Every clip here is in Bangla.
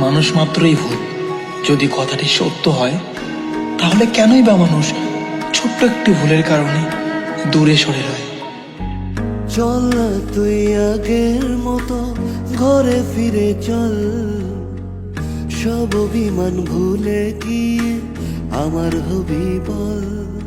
মানুষ মাত্রই ভুল যদি কথাটি সত্য হয়, তাহলে কেনই বা মানুষ ছোট্ট একটি ভুলের কারণে দূরে সরে রয়? চল তুই আগের মতো, ঘরে ফিরে চল। সব অভিমান ভুলে গিয়ে আমার হবি বল।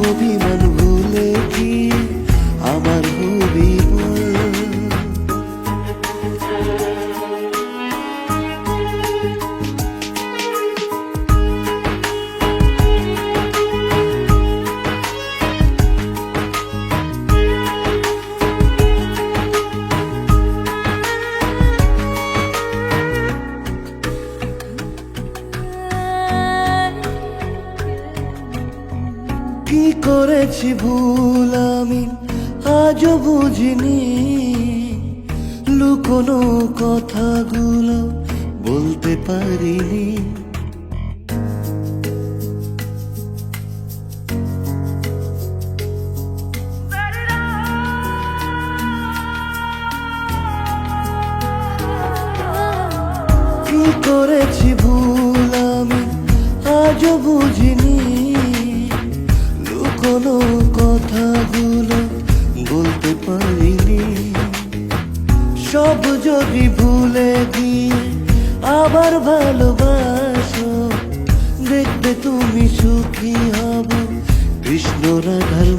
অভিমান ভুলে কি? আমার হবি বল কি করেছি ভুল আমি আজও বুঝিনি। লুকোনো কথাগুলো বলতে পারিনি। আবার ভালোবাসো। দেখবে তুমি সুখী হব। কৃষ্ণ রাধার